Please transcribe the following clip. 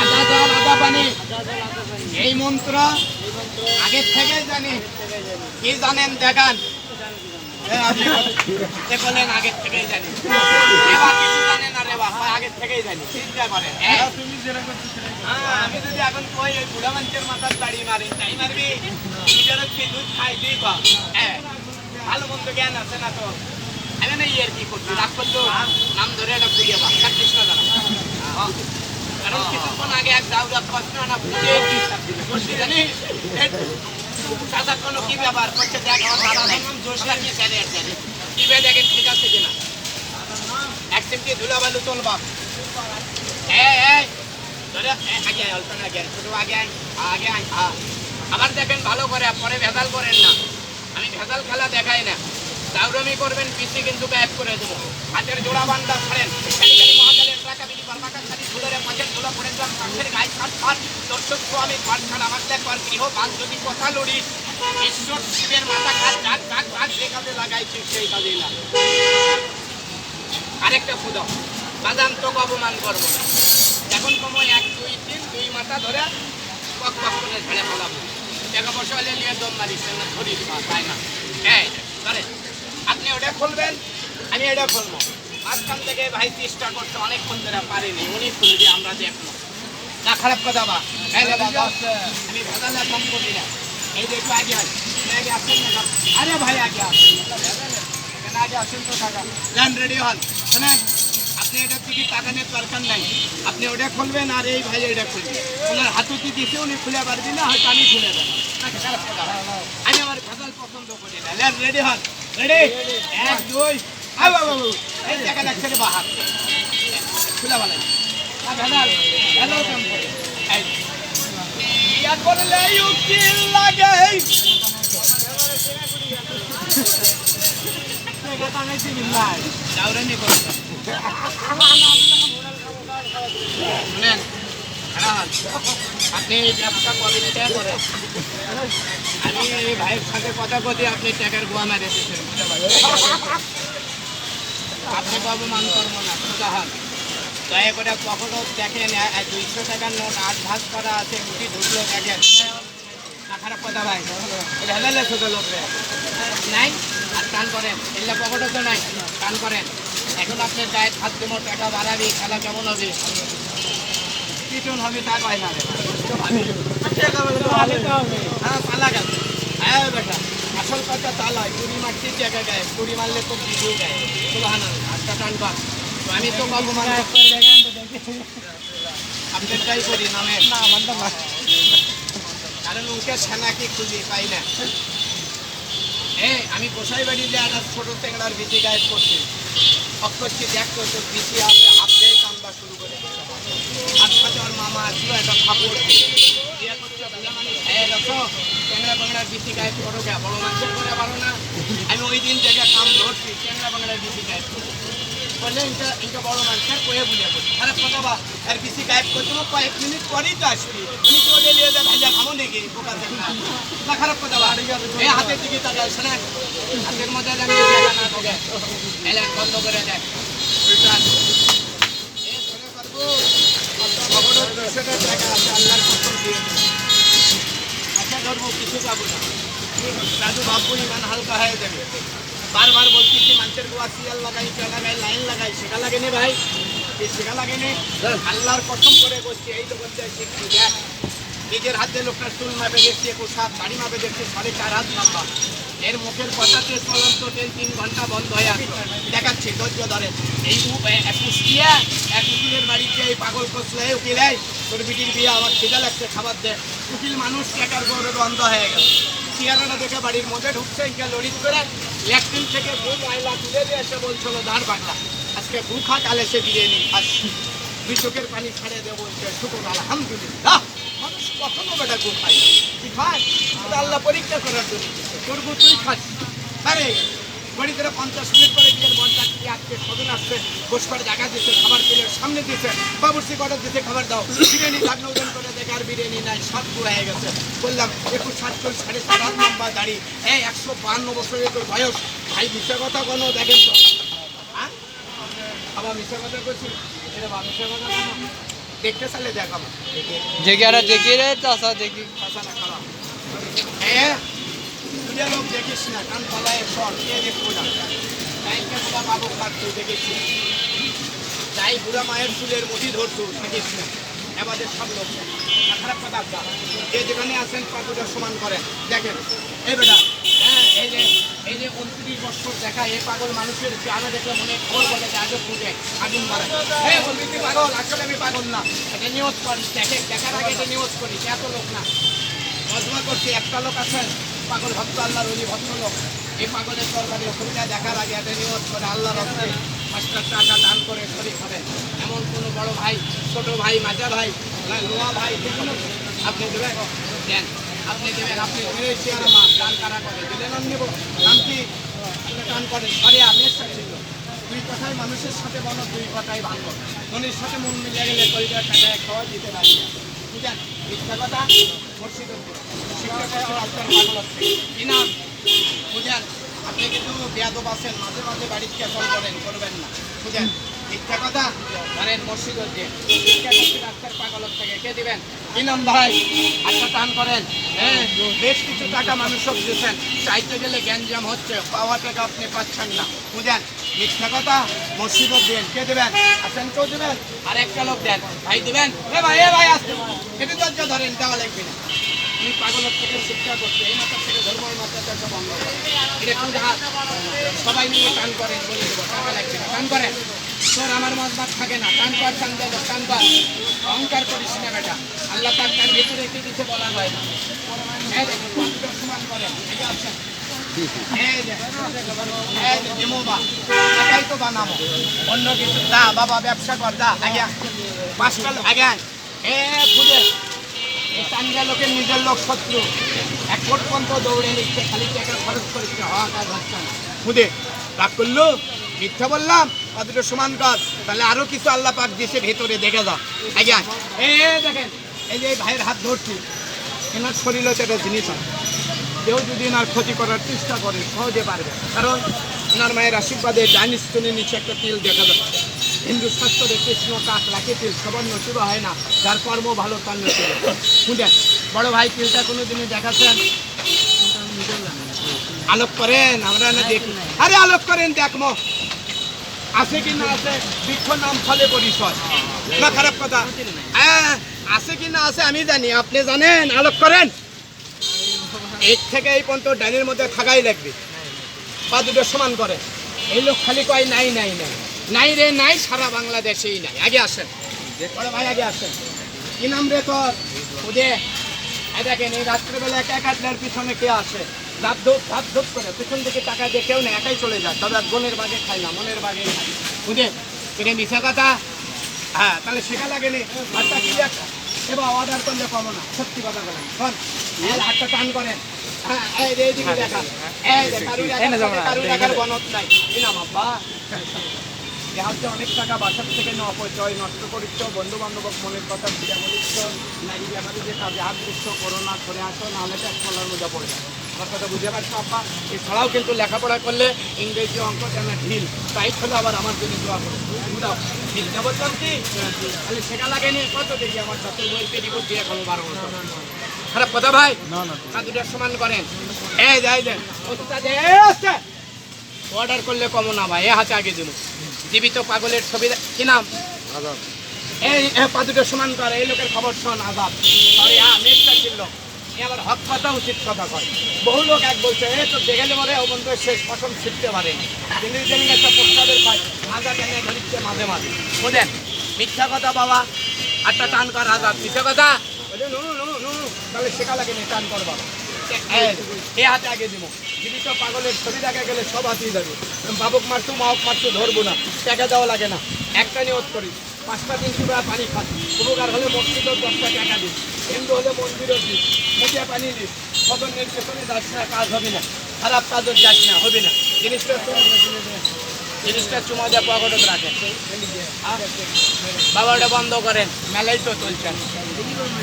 আদা জল আদা পানি। এই মন্ত্র আগের থেকে জানি। কি জানেন দেখান। বলেন আগের থেকেই জানি। এবার কিছু জানেন না রে বাবা আগের থেকেই জানি চিন্তা করেন। হ্যাঁ হ্যাঁ, আমি যদি এখন কই ওই বুড়া মানুষের মাথার দাড়ি মারি তাই মারবি? নিজের কি দুধ খাই দিই হ্যাঁ ভালো মন্দ জ্ঞান আছে না তো? নাম ধরে একটা খুঁজে বা কৃষ্ণ কারণ কিছুক্ষণ আগে এক কি ব্যাপার? করছে দেখ আমার দেখেন ঠিক আছে এ, আগে আয়, অল্প আগে আয়, আগে আয়। আবার দেখেন ভালো করে পরে ভেজাল করেন না। আমি ভেজাল খেলা দেখাই না। দাউরমি করবেন, পিসি কিন্তু গায়েব করে দেবো। হাতের জোড়া বান্ধা ছাড়েন মহাজালের টাকা বিলি বারবাকা খালি ধুলের মাঝের ধুলা পড়ে যান কাঠের গায়ে ছাট ছাট দর্শক আমি ঘর ছাড় আমার দেখবার গৃহ বান্ধবী কথা লড়িস ঈশ্বর শিবের মাথা কাজ ডাক ডাক ডাক যে কাজে সেই কাজেই লাগাই আরেকটা খুদাও বাদাম তো অপমান করব না। এখন সময় এক, দুই, তিন, দুই মাথা ধরে কক কক করে ঝেড়ে ফেলাবো টাকা পয়সা হলে নিয়ে দম মারিস, না ধরি দিবা তাই না? ধরে আপনি ওটা খুলবেন, আমি এটা খুলবো। মাঝখান থেকে ভাই চেষ্টা করতে অনেকক্ষণ ধরে পারিনি। উনি খুলবি আমরা দেখব। না, খারাপ কথা বা। আমি ভেজালে কম করি না। এই যে একটু আগে আগে আসেন আরে ভাই, আগে আসেন। আগে আসেন তো টাকা ল্যান্ড রেডি হন। শোনেন, আপনি এটা থেকে টাকা নিয়ে দরকার নাই। আপনি ওটা খুলবেন আর এই ভাই এটা খুলবেন ওনার হাতুটি দিতে উনি খুলে পারবেন না, হয়তো আমি খুলে দেবো। কথা। আমি আমার ভেজাল পছন্দ করি না। ল্যান্ড রেডি হন। রেডি? এক দুই। আউ, আউ, আউ। এই দেখা যাচ্ছে রে বাহার। খুলে বলেন। না ভেজাল ভেজাল কাম করে? এই। ইয়া করলে উকিল লাগে। দাউরানি করছে শুনেন হ্যাঁ, আপনি ব্যবসা কদিন থেকে করেন আমি ভাইয়ের সাথে কথা বলি, আপনি টাকার গোয়া মেরে দিচ্ছেন আপনি তো অপমান করব না সোজা হন দয়া করে কখনো দেখেন দুইশো টাকার নোট, আট ভাগ করা আছে গুটি ঢুকলো, দেখেন। খারাপ কথা ভাই হেলালে ছোট লোক রে। নাই, আর টান করেন। এলে পকেটও তো নাই, টান করেন। এখন আপনার গায়ে দেবো টাকা বাড়াবি, খেলা কেমন হবে? পিটন হবে তা কয় না রে হ্যাঁ পালা গেল। হ্যাঁ বেটা আসল কথা তালাই কুড়ি মারছি জায়গা গায়ে কুড়ি মারলে তো ভিডিও গায়ে সুবাহানা আটটা টান কর তো আমি তো কল মানে আপনারটাই করি নামে। কারণ উনকে সেনাকে খুঁজে পাই না। এ আমি গোসাই বাড়ি যে একটা ছোট টেংরার বিচি গায়েব করছি অক্ষরটি দেখ তোর বিচি আছে হাত কামবা শুরু করে হাত সাথে ওর মামা আসলো একটা কাপড় বিয়ে করছে মানুষ হ্যাঁ দেখো টেংরা বাংলার বিচি গায়েব করো কে বড় মানুষের করে পারো না। আমি ওই দিন থেকে কাম ধরছি টেংরা বাংলার বিচি করছি বললে এটা এটা বড় মানুষের কয়ে বুঝে করছি খারাপ কথা বা আর বিচি গায়েব হবে কয়েক মিনিট পরেই তো আসবি। আমি তো ওদের নিয়ে যা ভাইয়া খাব নাকি, বোকা দেখে না। খারাপ কথা বা, এই হাতের দিকে তাকাও শোনেন হাতের বন্ধ করে উল্টান দর্শকের জায়গা আছে আল্লাহর কসম দিয়ে। আচ্ছা ধরবো কিছু পাবো না। দাদু বাবু ইমান হালকা হয়ে যাবে। বারবার বলতেছি মানুষের গোয়া সিয়াল লাগাই কে লাগাই লাইন লাগাই শেখা লাগেনি ভাই। এই শেখা লাগেনি। আল্লাহর কসম করে বলছি এই তো বলতে শিখছি দেখ নিজের হাতে লোকটা চুল মাপে দেখছি একুশ হাত দাড়ি মাপে দেখছি সাড়ে চার হাত লম্বা। এর মুখের কথাতে চলন্ত ট্রেন তিন ঘণ্টা বন্ধ হয়ে আছে। দেখাচ্ছি, ধৈর্য ধরে। এই উ- এক উকিলের বাড়িতে এই পাগল কষলে উকিল, এই, তোর বিটির বিয়ে, আমার খিদা লাগছে, খাবার দে। উকিল মানুষ টাকার গৌরে বন্ধ হয়ে গেল। চেয়ারটা দেখে বাড়ির মধ্যে ঢুকছে, ইনকে লড়িত করে। ল্যাট্রিন থেকে বউ ময়লা তুলে দিয়ে এসে বলছিল দাঁড় বাংলা, আজকে বউ খা, কালে সে বিরিয়ানি খাস দুই চোখের পানি ছাড়িয়ে দেবো বলছে, শুকুর, আলহামদুলিল্লাহ, মানুষ কখনো বেটা গু। তুই খাস তোর আল্লাহ পরীক্ষা করার জন্য। গু তুই খাচ্ছি আরে বাড়িতে পঞ্চাশ মিনিট পরে বিয়ের মনটা কি আজকে সদন আসছে বস করে জায়গা দিচ্ছে খাবার পেলে সামনে দিচ্ছে বাবুর্চি কটা দিচ্ছে খাবার দাও। বিরিয়ানি থাকলে ওজন করে দেখে আর বিরিয়ানি নাই সব পুরো হয়ে গেছে। বললাম একুশ সাত চল সাড়ে সাত আট লম্বা দাড়ি। এই একশো বাহান্ন বছরের তোর বয়স। ভাই মিথ্যা কথা কোনো দেখেন তো। হ্যাঁ? আবার মিথ্যা কথা করছি এটা মানুষের কথা দেখতে চাইলে দেখাবো। দেখি আর জেগে রে চাষা দেখি কথা না হ্যাঁ? লোক দেখিস না, কান পালায় সর কে দেখব না। টাইমকে বুড়া বাবু তাই বুড়া মায়ের চুলের মুঠি ধরতো দেখিস না। এবারে সব লোক খারাপ কথা যে যেখানে আছেন পাকুটা সমান করেন। দেখেন, এই বেটা হ্যাঁ এই যে এই যে উনত্রিশ বছর দেখা, এই পাগল মানুষের চেহারা দেখলে মনে খবর বলে যে আজও ফুটে আগুন বাড়ে হ্যাঁ বলবি পাগল? আসলে আমি পাগল না। এটা নিউজ করিস, দেখে, দেখার আগে এটা নিউজ করিস। এত লোক না। মজমা করছি, একটা লোক আছেন। পাগল ভক্ত, আল্লাহর অলি ভক্ত লোক। এই পাগলের তরকারি অসুবিধা দেখার আগে একটা নিয়ত করে আল্লাহর রক্তে পাঁচটা টাকা দান করে শরীর হবেন এমন কোনো বড় ভাই, ছোট ভাই মাজা ভাই নোয়া ভাই আপনি দেবেন? দেন। আপনি দেবেন, আপনি মেরেছি আর মাছ দান কারা করে? দিলেন নেব। দান কি? দান করেন। আরে, আমি সাথে দুই কথাই মানুষের সাথে বলো, দুই কথাই ভালো। মনের সাথে মন মিলিয়ে গেলে করিডর টাকায় খাওয়া দিতে পারি বুঝলেন? মিথ্যা কথা মুর্শিদপুর শিক্ষকের আপনার পাগল হচ্ছে কি নাম? বুঝলেন আপনি কিন্তু বেয়াদব আছেন, মাঝে মাঝে বাড়িতে কেসল করেন, করবেন না। বুঝলেন আচ্ছা টান করেন। হ্যাঁ বেশ কিছু টাকা মানুষ সব চাইতে গেলে গ্যাঞ্জাম হচ্ছে, পাওয়া টাকা আপনি পাচ্ছেন না। দেন। কে দেবেন? কেউ দেবেন? আর একটা লোক দেন। ভাই দিবেন? ভাই, এ ভাই, আসতে এটা দরজা ধরেন, দেওয়া লাগবে না। পাগলের থেকে শিক্ষা করছে। এই মাথার থেকে ধর্ম এটা সবাই মিলে টান করেন টান করেন। তোর আমার মতবাদ থাকে না। টান কর টান দেবো কর অহংকার করিস না বেটা। আল্লাহ তার তার ভেতরে কি দিতে বলা হয় না। এই দেখুন, সমান করেন। এই যে আছেন। এই যে, এই যে জিমুবা, একাই তো বানাবো। অন্য কিছু। দা বাবা ব্যবসা কর দা আগে পাঁচটা আগে এ খুঁজে এই লোকের নিজের লোক শত্রু। এক কোট পর্যন্ত দৌড়ে নিচ্ছে খালি টাকা খরচ করেছে। হওয়া কাজ হচ্ছে না। খুদে রাগ করল? মিথ্যা বললাম? অতটা সমান কাজ। তাহলে আরও কিছু আল্লাহ পাক দিয়েছে ভেতরে, দেখে যাও। আজ্ঞা এ দেখেন। এই যে ভাইয়ের হাত ধরছি। এনার শরীরে তো একটা জিনিস আছে। কেউ যদি এনার ক্ষতি করার চেষ্টা করে, সহজে পারবে। কারণ ওনার মায়ের আশীর্বাদে ডাইনিস্টনের নিচে একটা তিল দেখা যাচ্ছে। হিন্দু শাস্ত্রে কৃষ্ণ, কাক রাখে তিল সবার নসিব হয় না। যার কর্ম ভালো, তার নসিব শুনেন, বড় ভাই তিলটা কোনো দিনে দেখাচ্ছেন? আলোক করেন, আমরা না দেখি। আরে আলোক করেন দেখমো আছে কি না আছে? বৃক্ষ নাম ফলে পরিচয়। না খারাপ কথা। আছে কি না আছে আমি জানি, আপনি জানেন, আলোক করেন। এক থেকে এই পর্যন্ত ডাইনের মধ্যে থাকাই লাগবে। বা দুটো সমান করে। এই লোক খালি কয়, নাই নাই নাই। নাই রে, নাই, সারা বাংলাদেশেই নাই। আগে আসেন। ভাই, আগে আসেন। কি নাম রে তোর? এই দেখেন, এই রাত্রেবেলা একা কাটলার পিছনে কে আসে? ধাপ ধুপ করে পিছন থেকে টাকা দিয়ে কেউ না একাই চলে যায়। তবে আর বোনের বাগে খাই না মনের বাগে খাই খুদে এটা মিশা কথা? হ্যাঁ তাহলে শেখা লাগেনি হাতটা কি একটা এবার অর্ডার করলে কমো না সত্যি কথা বলেন শোন এই হাতটা টান করেন হ্যাঁ এই এইদিকে দেখা। এই যে কারুর একার- কারুর একার বনত নাই। কি নাম আব্বা এ হচ্ছে অনেক টাকা বাসার থেকে ন অপচয় নষ্ট করিচ্ছ বন্ধু বান্ধব মনের কথা বুঝা বলিচ্ছ নারী ব্যাপারে যে কাজে হাত দিচ্ছ করোনা করে আসো নাহলে তো এক কলার মধ্যে পড়ে যাবে। আমার কথা বুঝে পারছ আব্বা এছাড়াও কিন্তু লেখাপড়া করলে ইংরেজি অঙ্ক যেন ঢিল টাইট হলে আবার আমার জন্য দোয়া করো। ঢিলটা বললাম কি? শেখা লাগেনি কত দেখি আমার সাথে বই পেটি করছি এখন বারো বছর। খারাপ কথা ভাই? না না হাত সমান করেন। এই যাই দেন অর্ডার করলে কম না ভাই এ হাতে আগে দেবো জীবিত পাগলের ছবি কি নাম? এই পা দুটো সমান করে এই লোকের খবর শোন আজাদ। সরি হ্যাঁ মেঘটা ছিল। এ আবার হক কথা উচিত কথা কয়। বহু লোক এক বলছে এ তো দেখে ও বন্ধু শেষ ফসল ছিটতে পারে তিনি যেমন একটা প্রস্তাবের পায় মাজা টেনে ধরিচ্ছে মাঝে মাঝে। মিথ্যা কথা বাবা। আটটা টান কর আজাদ মিথ্যা কথা। বলে, নুনু নুনু নুনু তাহলে শেখা লাগে টান কর বাবা। এ- আগে দিব। জীবিত পাগলের ছবি দেখা গেলে সব হাতেই যাবে। বাবুক মারছু মাহক মারছু ধরবো না। টাকা দেওয়া লাগে না। একটা নিয়ত করি, পাঁচটা দিন চূড়া পানি খাস উপকার হলে মসজিদও দশটা টাকা দিস হিন্দু হলে মন্দিরও দিস মুখে পানি দিস সদনের পেছনে যাস না, কাজ হবে না। খারাপ কাজও যাস না, হবে না। জিনিসটা জিনিসটা চুমা দেওয়া পকেটে রাখেন। বাবা ওটা বন্ধ করেন। মেলাই তো চলছেন